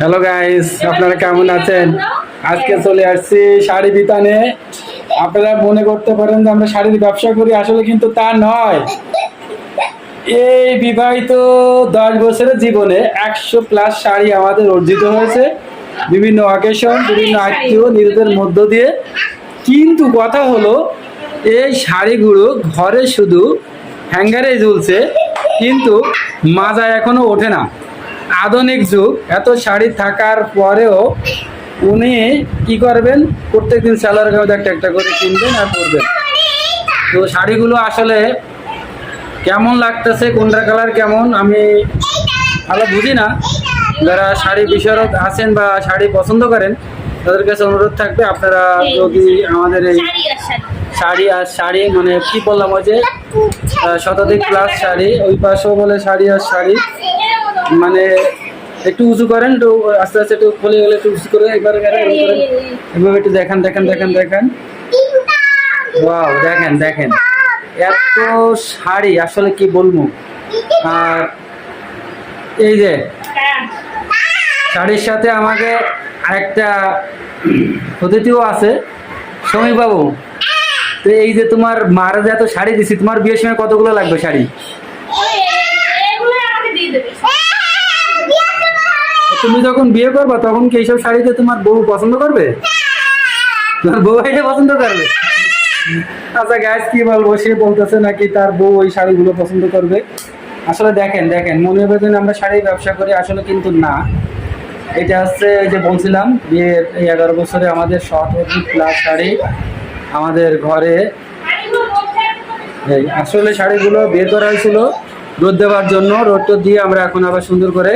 Hello guys আপনারা কেমন আছেন? আজকে চলে আসছি শাড়ি বিতানে। আপনারা মনে করতে পারেন যে আমরা শাড়ির ব্যবসা করি, আসলে কিন্তু তা নয়। এই বিবাহিত দশ বছরের জীবনে একশো প্লাস শাড়ি আমাদের অর্জিত হয়েছে। বিভিন্ন অকেশন বিভিন্ন আত্মীয়, নিজেদের মধ্য দিয়ে। কিন্তু কথা হলো, এই শাড়িগুলো ঘরে শুধু হ্যাঙ্গারে ঝুলছে, কিন্তু মাজা এখনও ওঠে না। আধুনিক যুগ, এত শাড়ি থাকার পরেও উনি কি করবেন? প্রত্যেকদিন স্যালার গাঁও একটা একটা করে কিনবেন আর পরবেন। তো শাড়িগুলো আসলে কেমন লাগতেছে, কোনটা কালার কেমন, আমি ভালো বুঝি না। যারা শাড়ি বিশারদ আছেন বা শাড়ি পছন্দ করেন, তাদের কাছে অনুরোধ থাকবে, আপনারা যদি আমাদের এই শাড়ি আর শাড়ি মানে কি বললাম ওই যে শতাধিক প্লাস শাড়ি, ওই পাশেও বলে শাড়ি আর শাড়ি। মানে একটু উঁচু করেন, একটু আস্তে আস্তে একটু খুলে গেলে একটু উঁচু করে একবার এভাবে একটু দেখান দেখান দেখান দেখান। ওয়াও দেখেন দেখেন। এত শাড়ি, আসলে কি বলব? আর এই যে, শাড়ির সাথে আমাকে আরেকটা অতিথিও আছে সমীর বাবু তো এই যে তোমার মারা যে এত শাড়ি দিছি, তোমার বিয়ের সময় কতগুলো লাগবে শাড়ি এগুলো আমাকে দিয়ে দেবে তুমি যখন বিয়ে করবা, তখন কি এইসব শাড়িতে তোমার বউ পছন্দ করবে? তোমার বউ এটা পছন্দ করবে? আচ্ছা গ্যাস কি বলব? সে বলতেছে নাকি তার বউ ওই শাড়িগুলো পছন্দ করবে। আসলে দেখেন দেখেন, মনে হবে যেন আমরা শাড়ি ব্যবসা করি, আসলে কিন্তু না। এটা হচ্ছে যে বলছিলাম, বিয়ের এই এগারো বছরে আমাদের শতাধিক প্লাস শাড়ি। আমাদের ঘরে এই আসলে শাড়িগুলো বের করা হয়েছিল রোদ দেওয়ার জন্য। রোদ দিয়ে আমরা এখন আবার সুন্দর করে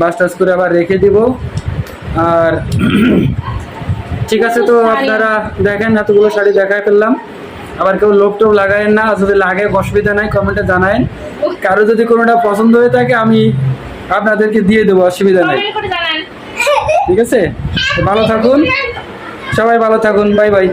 বাস টাস করে আবার রেখে দিব। আর ঠিক আছে তো আপনারা দেখেন এতগুলো শাড়ি দেখায় ফেললাম। আবার কেউ লোক টোপ লাগায়েন না যদি লাগে অসুবিধা নাই কমেন্টে জানায়েন। কারও যদি কোনোটা পছন্দ হয়ে থাকে আমি আপনাদেরকে দিয়ে দেবো অসুবিধা নাই। ঠিক আছে? ভালো থাকুন। সবাই ভালো থাকুন। Bye bye.